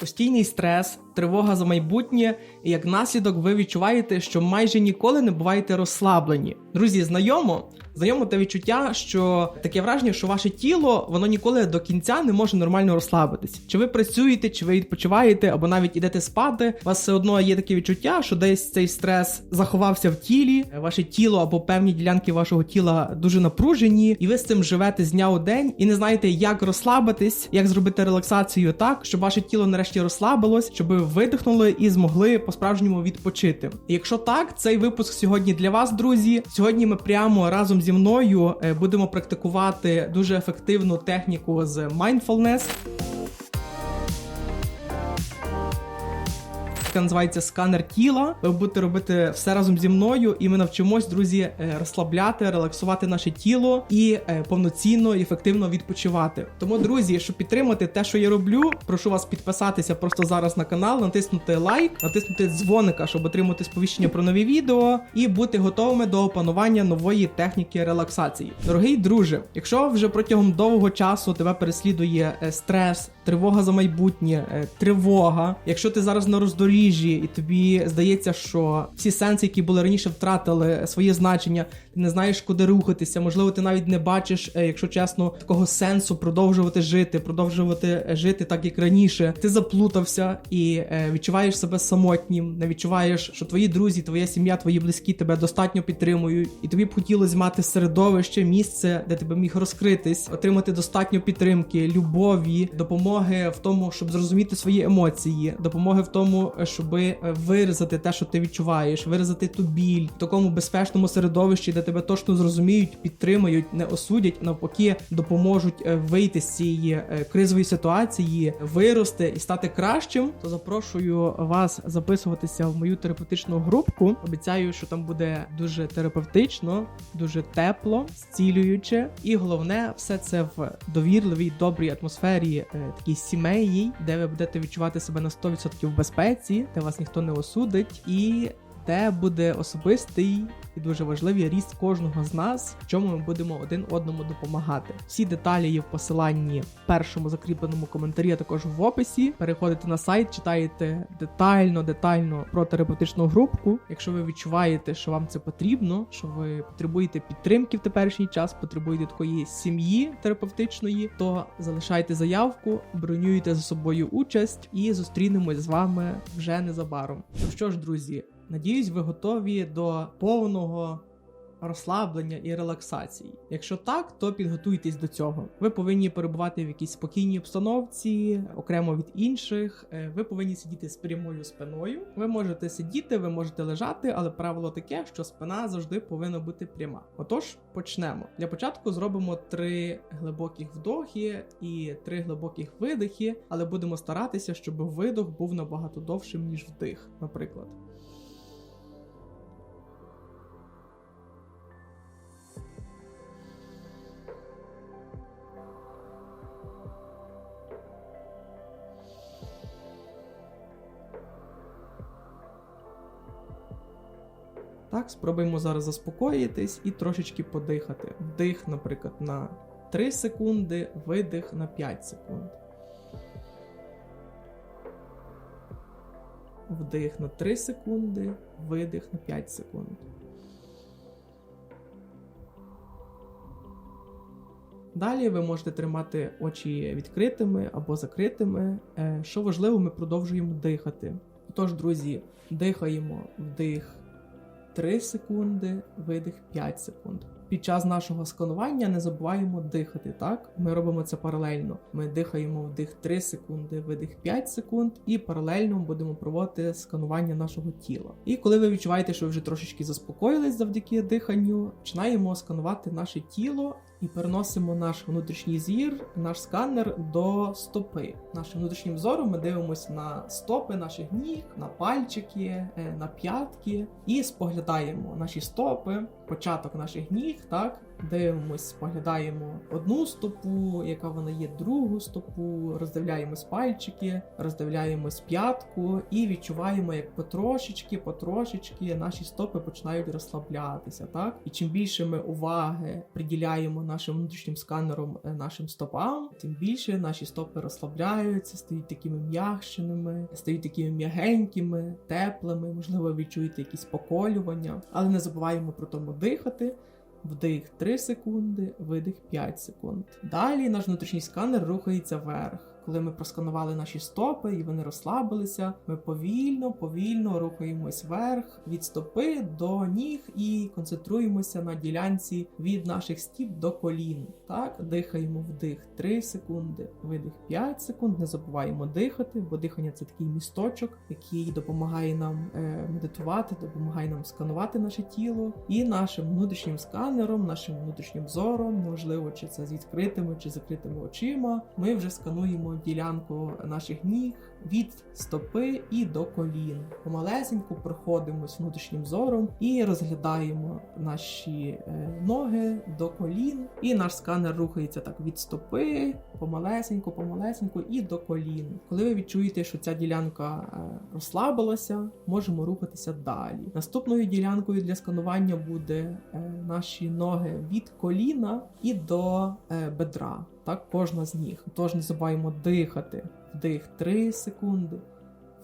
постійний стрес, тривога за майбутнє, і як наслідок ви відчуваєте, що майже ніколи не буваєте розслаблені. Друзі, знайомо. Знайомо те відчуття, що таке враження, що ваше тіло воно ніколи до кінця не може нормально розслабитись. Чи ви працюєте, чи ви відпочиваєте, або навіть ідете спати. У вас все одно є таке відчуття, що десь цей стрес заховався в тілі, ваше тіло або певні ділянки вашого тіла дуже напружені, і ви з цим живете з дня у день і не знаєте, як розслабитись, як зробити релаксацію так, щоб ваше тіло нарешті розслабилось, щоб ви видихнули і змогли по-справжньому відпочити. І якщо так, цей випуск сьогодні для вас, друзі. Сьогодні ми прямо разом зі мною е, будемо практикувати дуже ефективну техніку з mindfulness. Яка називається сканер тіла. Ви будете робити все разом зі мною, і ми навчимось, друзі, е, розслабляти, релаксувати наше тіло і е, повноцінно і ефективно відпочивати. Тому, друзі, щоб підтримати те, що я роблю, прошу вас підписатися просто зараз на канал, натиснути лайк, натиснути дзвоника, щоб отримати сповіщення про нові відео, і бути готовими до опанування нової техніки релаксації. Дорогий друже, якщо вже протягом довгого часу тебе переслідує е, стрес, тривога за майбутнє, е, тривога. Якщо ти зараз на роздоріжжі, і тобі здається, що всі сенси, які були раніше, втратили своє значення, ти не знаєш, куди рухатися. Можливо, ти навіть не бачиш, е, якщо чесно, такого сенсу продовжувати жити, продовжувати е, жити так, як раніше. Ти заплутався і відчуваєш себе самотнім, не відчуваєш, що твої друзі, твоя сім'я, твої близькі тебе достатньо підтримують, і тобі б хотілося мати середовище, місце, де тебе міг розкритись, отримати достатньо підтримки, любові, допомоги допомоги в тому, щоб зрозуміти свої емоції, допомоги в тому, щоб е, виразити те, що ти відчуваєш, виразити ту біль в такому безпечному середовищі, де тебе точно зрозуміють, підтримають, не осудять, навпаки, допоможуть е, вийти з цієї е, кризової ситуації, вирости і стати кращим. То запрошую вас записуватися в мою терапевтичну групку. Обіцяю, що там буде дуже терапевтично, дуже тепло, зцілююче, і головне, все це в довірливій, добрій атмосфері сімейній, де ви будете відчувати себе на 100% в безпеці, де вас ніхто не осудить, і де буде особистий і дуже важливий ріст кожного з нас, в чому ми будемо один одному допомагати. Всі деталі є в посиланні в першому закріпленому коментарі, а також в описі. Переходите на сайт, читаєте детально, детально про терапевтичну групку. Якщо ви відчуваєте, що вам це потрібно, що ви потребуєте підтримки в теперішній час, потребуєте такої сім'ї терапевтичної, то залишайте заявку, бронюйте за собою участь і зустрінемось з вами вже незабаром. Ну що ж, друзі. Надіюсь, ви готові до повного розслаблення і релаксації. Якщо так, то підготуйтесь до цього. Ви повинні перебувати в якійсь спокійній обстановці, окремо від інших. Е, ви повинні сидіти з прямою спиною. Ви можете сидіти, ви можете лежати, але правило таке, що спина завжди повинна бути пряма. Отож, почнемо. Для початку зробимо три глибоких вдохи і три глибоких видихи, але будемо старатися, щоб видох був набагато довшим ніж вдих, наприклад. Так, спробуємо зараз заспокоїтись і трошечки подихати. Вдих, наприклад, на 3 секунди, видих на 5 секунд. Вдих на 3 секунди, видих на 5 секунд. Далі ви можете тримати очі відкритими або закритими. Е, що важливо, ми продовжуємо дихати. Тож, друзі, дихаємо вдих 3 секунди, видих 5 секунд. Під час нашого сканування не забуваємо дихати. Так, ми робимо це паралельно. Ми дихаємо вдих 3 секунди, видих 5 секунд, і паралельно будемо проводити сканування нашого тіла. І коли ви відчуваєте, що ви вже трошечки заспокоїлись завдяки диханню, починаємо сканувати наше тіло і переносимо наш внутрішній зір, наш сканер до стопи. Нашим внутрішнім зором ми дивимося на стопи наших ніг, на пальчики, е, на п'ятки і споглядаємо наші стопи, початок наших ніг, так дивимось, споглядаємо одну стопу, яка вона є, другу стопу, роздивляємось пальчики, роздивляємось п'ятку і відчуваємо, як потрошечки, потрошечки наші стопи починають розслаблятися. Так, і чим більше ми уваги приділяємо нашим внутрішнім сканером е, нашим стопам, тим більше наші стопи розслабляються, стають такими м'якшеними, стають такими м'ягенькими, теплими. Можливо, відчуєте якісь поколювання, але не забуваємо про тому дихати. Вдих 3 секунди, видих 5 секунд. Далі наш внутрішній сканер рухається вверх. Коли ми просканували наші стопи і вони розслабилися, ми повільно, повільно рухаємось вверх від стопи до ніг і концентруємося на ділянці від наших стіп до колін. Так, дихаємо вдих 3 секунди, видих 5 секунд. Не забуваємо дихати, бо дихання це такий місточок, який допомагає нам е, медитувати, допомагає нам сканувати наше тіло і нашим внутрішнім сканером, нашим внутрішнім зором, можливо, чи це з відкритими чи закритими очима. Ми вже скануємо ділянку наших ніг від стопи і до колін. Помалесеньку проходимось внутрішнім зором і розглядаємо наші е, ноги до колін. І наш сканер рухається так від стопи, помалесеньку, помалесеньку і до колін. Коли ви відчуєте, що ця ділянка е, розслабилася, можемо рухатися далі. Наступною ділянкою для сканування буде е, наші ноги від коліна і до бедра так кожна з ніг. Тож не забуваємо дихати. Вдих 3 секунди,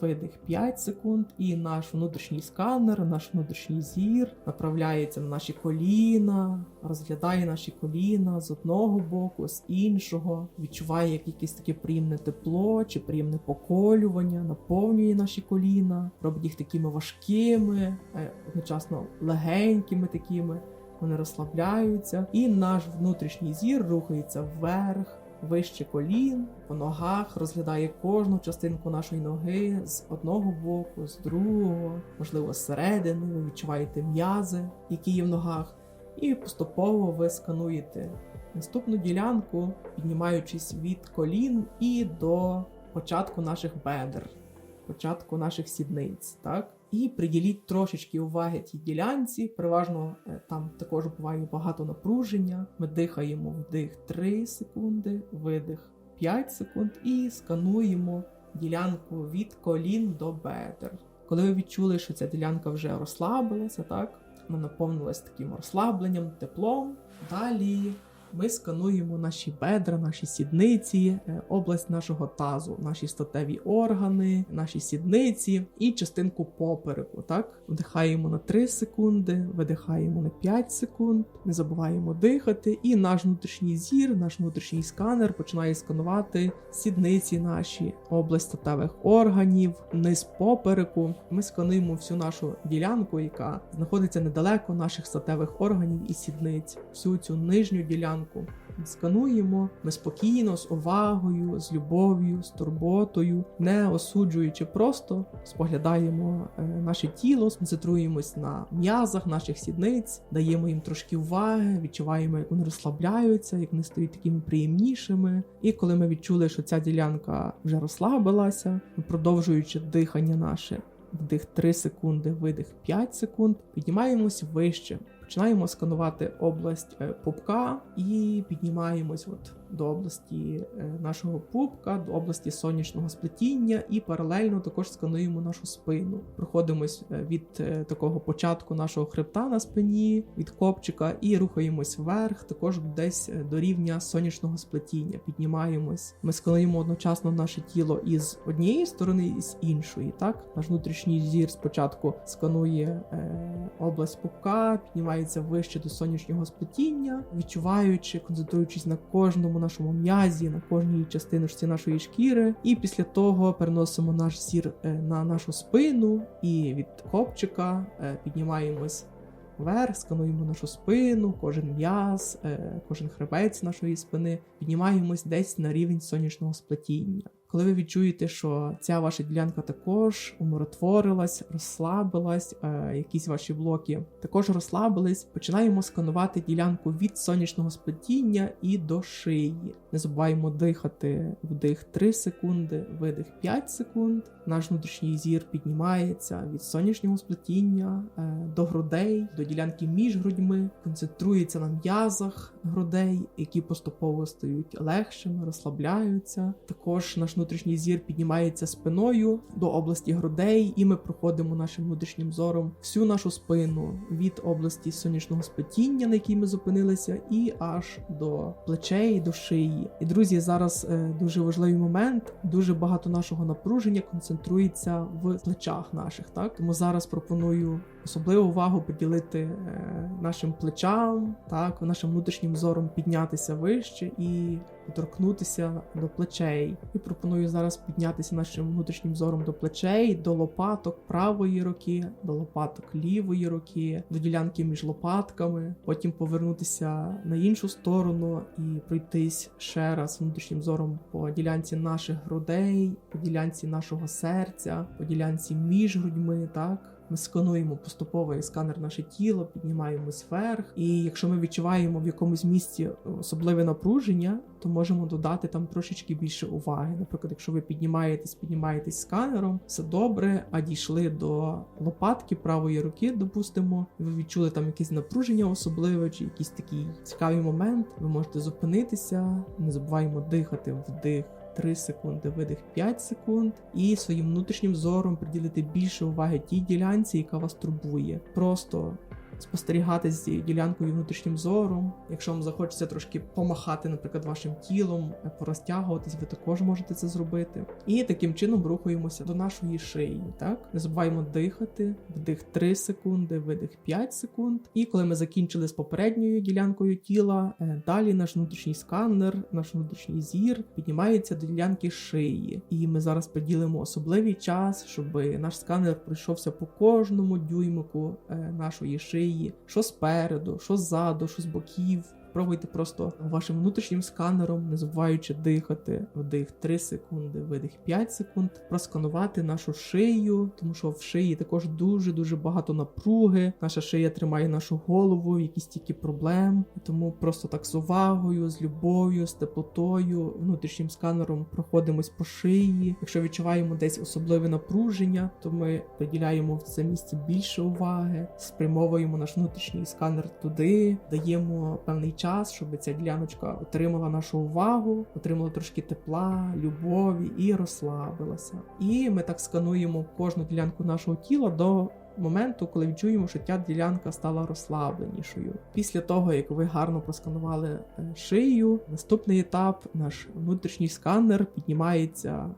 видих 5 секунд, і наш внутрішній сканер, наш внутрішній зір направляється на наші коліна, розглядає наші коліна з одного боку, з іншого, відчуває як якесь таке приємне тепло чи приємне поколювання, наповнює наші коліна, робить їх такими важкими, е, одночасно легенькими такими. Вони розслабляються, і наш внутрішній зір рухається вверх, вище колін, по ногах, розглядає кожну частинку нашої ноги з одного боку, з другого, можливо, зсередини. Ви відчуваєте м'язи, які є в ногах, і поступово ви скануєте наступну ділянку, піднімаючись від колін і до початку наших бедер, початку наших сідниць. так? І приділіть трошечки уваги тій ділянці. Переважно е, там також буває багато напруження. Ми дихаємо вдих 3 секунди, видих 5 секунд і скануємо ділянку від колін до бедер. Коли ви відчули, що ця ділянка вже розслабилася, так вона наповнилась таким розслабленням, теплом. Далі ми скануємо наші бедра, наші сідниці, е, область нашого тазу, наші статеві органи, наші сідниці і частинку попереку. Так, вдихаємо на 3 секунди, видихаємо на 5 секунд, не забуваємо дихати, і наш внутрішній зір, наш внутрішній сканер починає сканувати сідниці наші, область статевих органів, низ попереку. Ми скануємо всю нашу ділянку, яка знаходиться недалеко наших статевих органів і сідниць, всю цю нижню ділянку ранку. Скануємо ми спокійно, з увагою, з любов'ю, з турботою, не осуджуючи, просто споглядаємо е, наше тіло, сконцентруємось на м'язах наших сідниць, даємо їм трошки уваги, відчуваємо, як вони розслабляються, як вони стають такими приємнішими. І коли ми відчули, що ця ділянка вже розслабилася, продовжуючи дихання наше. Вдих 3 секунди, видих 5 секунд, піднімаємось вище. Починаємо сканувати область е, пупка і піднімаємось от до області е, нашого пупка, до області сонячного сплетіння, і паралельно також скануємо нашу спину. Проходимось е, від такого початку нашого хребта на спині, від копчика, і рухаємось вверх, також десь до рівня сонячного сплетіння. Піднімаємось. Ми скануємо одночасно наше тіло із однієї сторони і з іншої. Так, наш внутрішній зір спочатку сканує е, область пупка, піднімається вище до сонячного сплетіння, відчуваючи, концентруючись на кожному нашому м'язі, на кожній частиночці нашої шкіри. І після того переносимо наш зір е, на нашу спину і від копчика е, піднімаємось. Вверх, скануємо нашу спину, кожен м'яз, е, кожен хребець нашої спини, піднімаємось десь на рівень сонячного сплетіння. Коли ви відчуєте, що ця ваша ділянка також умиротворилась, розслабилась, е, якісь ваші блоки також розслабились, починаємо сканувати ділянку від сонячного сплетіння і до шиї. Не забуваємо дихати вдих 3 секунди, видих 5 секунд. Наш внутрішній зір піднімається від сонячного сплетіння е, до грудей, до ділянки між грудьми, концентрується на м'язах грудей, які поступово стають легшими, розслабляються. Також наш внутрішній зір піднімається спиною до області грудей, і ми проходимо нашим внутрішнім зором всю нашу спину від області сонячного сплетіння, на якій ми зупинилися, і аж до плечей, до шиї. І друзі, зараз е, дуже важливий момент. Дуже багато нашого напруження концентрується в плечах наших. Так тому зараз пропоную особливу увагу приділити е, нашим плечам, так нашим внутрішнім зором піднятися вище і доторкнутися до плечей. І пропоную зараз піднятися нашим внутрішнім зором до плечей, до лопаток правої руки, до лопаток лівої руки, до ділянки між лопатками. Потім повернутися на іншу сторону і пройтись ще раз внутрішнім зором по ділянці наших грудей, по ділянці нашого серця, по ділянці між грудьми. Так. Ми скануємо поступово сканер наше тіло, піднімаємось вверх, і якщо ми відчуваємо в якомусь місці особливе напруження, то можемо додати там трошечки більше уваги. Наприклад, якщо ви піднімаєтесь, піднімаєтесь сканером, все добре, а дійшли до лопатки правої руки, допустимо, ви відчули там якесь напруження особливе, чи якийсь такий цікавий момент, ви можете зупинитися, не забуваємо дихати вдих. 3 секунди, видих 5 секунд, і своїм внутрішнім зором приділити більше уваги тій ділянці, яка вас турбує. Просто спостерігати з ділянкою внутрішнім зором. Якщо вам захочеться трошки помахати, наприклад, вашим тілом, порозтягуватись, ви також можете це зробити. І таким чином рухаємося до нашої шиї. Так не забуваємо дихати, вдих 3 секунди, видих 5 секунд. І коли ми закінчили з попередньою ділянкою тіла, е, далі наш внутрішній сканер, наш внутрішній зір піднімається до ділянки шиї. І ми зараз приділимо особливий час, щоб наш сканер пройшовся по кожному дюймику е, нашої шиї шиї, що спереду, що ззаду, що з боків. Пробуйте просто вашим внутрішнім сканером, не забуваючи дихати, вдих 3 секунди, видих 5 секунд, просканувати нашу шию, тому що в шиї також дуже-дуже багато напруги. Наша шия тримає нашу голову, якісь тільки проблем. Тому просто так з увагою, з любов'ю, з теплотою, внутрішнім сканером проходимось по шиї. Якщо відчуваємо десь особливе напруження, то ми приділяємо в це місце більше уваги, спрямовуємо наш внутрішній сканер туди, даємо певний час час, щоб ця діляночка отримала нашу увагу, отримала трошки тепла, любові і розслабилася. І ми так скануємо кожну ділянку нашого тіла до. Моменту, коли відчуємо, що ця ділянка стала розслабленішою. Після того, як ви гарно просканували е, шию, наступний етап, наш внутрішній сканер піднімається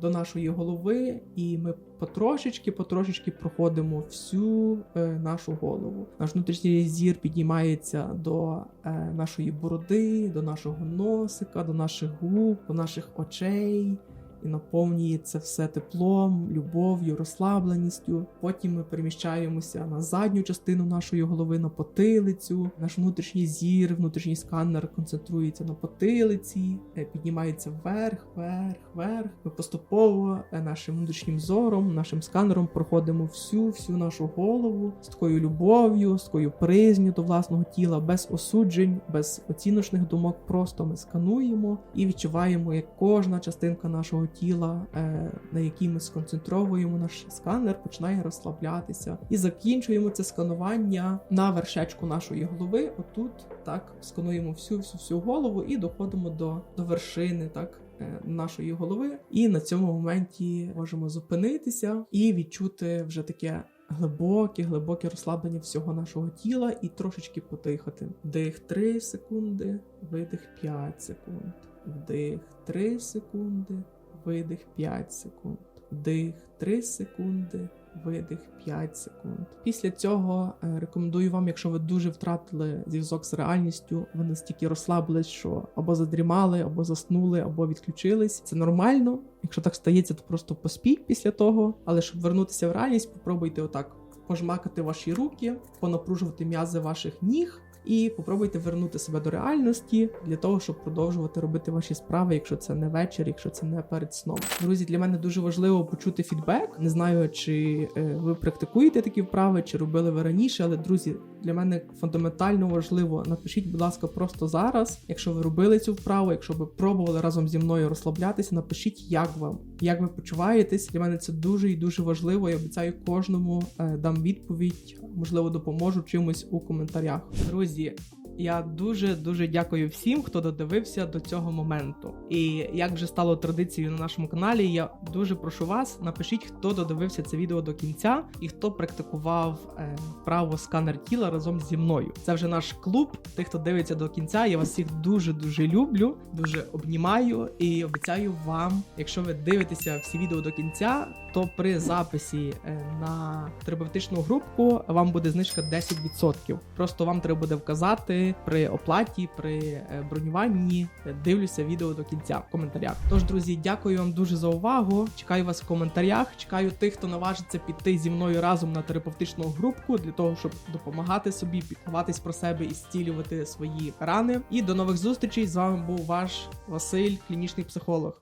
до нашої голови, і ми потрошечки, потрошечки проходимо всю е, нашу голову. Наш внутрішній зір піднімається до е, нашої бороди, до нашого носика, до наших губ, до наших очей і наповнює це все теплом, любов'ю, розслабленістю. Потім ми переміщаємося на задню частину нашої голови, на потилицю. Наш внутрішній зір, внутрішній сканер концентрується на потилиці, е, піднімається вверх, вверх, вверх. Ми поступово е, нашим внутрішнім зором, нашим сканером проходимо всю всю нашу голову з такою любов'ю, з такою призню до власного тіла, без осуджень, без оціночних думок. Просто ми скануємо і відчуваємо, як кожна частинка нашого тіла, е, на якій ми сконцентровуємо наш сканер, починає розслаблятися. І закінчуємо це сканування на вершечку нашої голови. Отут так скануємо всю всю всю голову і доходимо до, до вершини, так. Е, нашої голови, і на цьому моменті можемо зупинитися і відчути вже таке глибоке, глибоке розслаблення всього нашого тіла і трошечки потихати. Вдих 3 секунди, видих 5 секунд, вдих 3 секунди, видих 5 секунд, вдих 3 секунди, видих 5 секунд. Після цього е, рекомендую вам, якщо ви дуже втратили зв'язок з реальністю, ви настільки розслабились, що або задрімали, або заснули, або відключились. Це нормально. Якщо так стається, то просто поспіть після того. Але щоб вернутися в реальність, попробуйте отак пожмакати ваші руки, понапружувати м'язи ваших ніг і попробуйте вернути себе до реальності для того, щоб продовжувати робити ваші справи, якщо це не вечір, якщо це не перед сном. Друзі, для мене дуже важливо почути фідбек. Не знаю, чи е, ви практикуєте такі вправи, чи робили ви раніше, але друзі, для мене фундаментально важливо. Напишіть, будь ласка, просто зараз, якщо ви робили цю вправу, якщо ви пробували разом зі мною розслаблятися, напишіть, як вам, як ви почуваєтесь. Для мене це дуже і дуже важливо. Я обіцяю кожному е, дам відповідь, можливо, допоможу чимось у коментарях. Друзі. 机 Я дуже дуже дякую всім, хто додивився до цього моменту. І як вже стало традицією на нашому каналі, я дуже прошу вас, напишіть, хто додивився це відео до кінця і хто практикував е, вправо сканер тіла разом зі мною. Це вже наш клуб. Тих, хто дивиться до кінця. Я вас всіх дуже дуже люблю, дуже обнімаю і обіцяю вам, якщо ви дивитеся всі відео до кінця, то при записі е, на терапевтичну групку вам буде знижка 10%. Просто вам треба буде вказати при оплаті, при е, бронюванні. е, Дивлюся відео до кінця в коментарях. Тож, друзі, дякую вам дуже за увагу. Чекаю вас в коментарях. Чекаю тих, хто наважиться піти зі мною разом на терапевтичну групку для того, щоб допомагати собі, піклуватись про себе і зцілювати свої рани. І до нових зустрічей. З вами був ваш Василь, клінічний психолог.